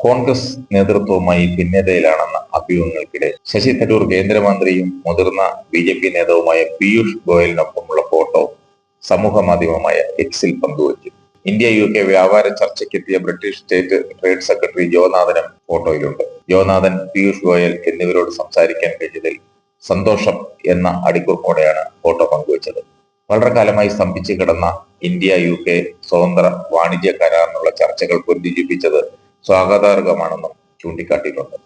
കോൺഗ്രസ് നേതൃത്വവുമായി ഭിന്നതയിലാണെന്ന അഭ്യൂഹങ്ങൾക്കിടെ ശശി തരൂർ കേന്ദ്രമന്ത്രിയും മുതിർന്ന ബി ജെ പി നേതാവുമായ പീയൂഷ് ഗോയലിനൊപ്പമുള്ള ഫോട്ടോ സമൂഹ മാധ്യമമായ എക്സിൽ പങ്കുവച്ചു. ഇന്ത്യ യു കെ വ്യാപാര ചർച്ചയ്ക്കെത്തിയ ബ്രിട്ടീഷ് സ്റ്റേറ്റ് ട്രേഡ് സെക്രട്ടറി ജോനാഥനും ഫോട്ടോയിലുണ്ട്. ജോനാഥൻ പീയൂഷ് ഗോയൽ എന്നിവരോട് സംസാരിക്കാൻ കഴിഞ്ഞതിൽ സന്തോഷം എന്ന അടിക്കുറിപ്പോടെയാണ് ഫോട്ടോ പങ്കുവച്ചത്. വളരെ കാലമായി സ്തംഭിച്ചു കിടന്ന ഇന്ത്യ യു കെ സ്വതന്ത്ര വാണിജ്യ കരാറിനുള്ള ചർച്ചകൾ പുനരുജ്ജീവിപ്പിച്ചത് സ്വാഗതാർഹമാണെന്നും ചൂണ്ടിക്കാട്ടിയിട്ടുണ്ട്.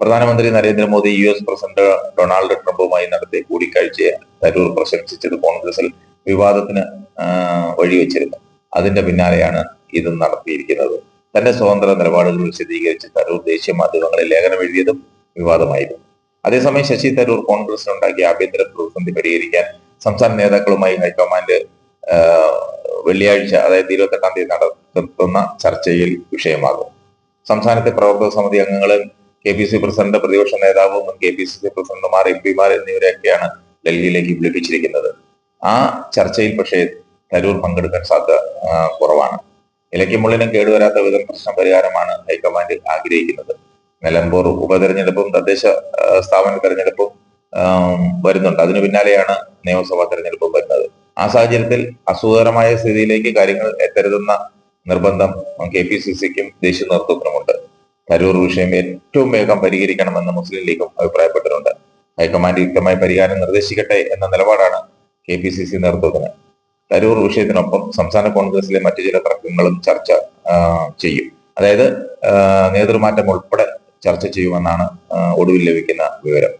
പ്രധാനമന്ത്രി Narendra Modi U S president Donald ട്രംപുമായി നടത്തിയ കൂടിക്കാഴ്ചയെ തരൂർ പ്രശംസിച്ചത് കോൺഗ്രസിൽ വിവാദത്തിന് വഴിവെച്ചിരുന്നു. അതിന്റെ പിന്നാലെയാണ് ഇത് നടത്തിയിരിക്കുന്നത്. തന്റെ സ്വതന്ത്ര നിലപാടുകൾ വിശദീകരിച്ച് തരൂർ ദേശീയ മാധ്യമങ്ങളിൽ ലേഖനം എഴുതിയതും വിവാദമായിരുന്നു. അതേസമയം ശശി തരൂർ കോൺഗ്രസിനുണ്ടാക്കിയ ആഭ്യന്തര പ്രതിസന്ധി പരിഹരിക്കാൻ സംസ്ഥാന നേതാക്കളുമായി ഹൈക്കമാൻഡ് വെള്ളിയാഴ്ച അതായത് ഇരുപത്തെട്ടാം തീയതി നടത്തുന്ന ചർച്ചയിൽ വിഷയമാകും. സംസ്ഥാനത്തെ പ്രവർത്തക സമിതി അംഗങ്ങളും കെ പി സി പ്രസിഡന്റ് പ്രതിപക്ഷ നേതാവും കെ പി സി സി പ്രസിഡന്റുമാർ എം പിമാർ എന്നിവരെയൊക്കെയാണ് ഡൽഹിയിലേക്ക് വിളിപ്പിച്ചിരിക്കുന്നത്. ആ ചർച്ചയിൽ പക്ഷേ തരൂർ പങ്കെടുക്കാൻ സാധ്യത കുറവാണ്. ഇലയ്ക്കും മുള്ളിനും കേടുവരാത്ത വിധം പ്രശ്ന പരിഹാരമാണ് ഹൈക്കമാൻഡ് ആഗ്രഹിക്കുന്നത്. നിലമ്പൂർ ഉപതെരഞ്ഞെടുപ്പും തദ്ദേശ സ്ഥാപന തെരഞ്ഞെടുപ്പും വരുന്നുണ്ട്. അതിനു പിന്നാലെയാണ് നിയമസഭാ തെരഞ്ഞെടുപ്പും വരുന്നത്. ആ സാഹചര്യത്തിൽ അസുഖകരമായ സ്ഥിതിയിലേക്ക് കാര്യങ്ങൾ എത്തരുതെന്ന നിർബന്ധം കെ പി സി സിക്കും ദേശീയ നേതൃത്വത്തിനുമുണ്ട്. തരൂർ വിഷയം ഏറ്റവും വേഗം പരിഹരിക്കണമെന്ന് മുസ്ലിം ലീഗും അഭിപ്രായപ്പെട്ടിട്ടുണ്ട്. ഹൈക്കമാൻഡ് യുക്തമായ പരിഹാരം നിർദ്ദേശിക്കട്ടെ എന്ന നിലപാടാണ് കെ പി സി സി നേതൃത്വത്തിന്. തരൂർ വിഷയത്തിനൊപ്പം സംസ്ഥാന കോൺഗ്രസിലെ മറ്റു ചില തർക്കങ്ങളും ചർച്ച ചെയ്യും. അതായത് നേതൃമാറ്റം ഉൾപ്പെടെ ചർച്ച ചെയ്യുമെന്നാണ് ഒടുവിൽ ലഭിക്കുന്ന വിവരം.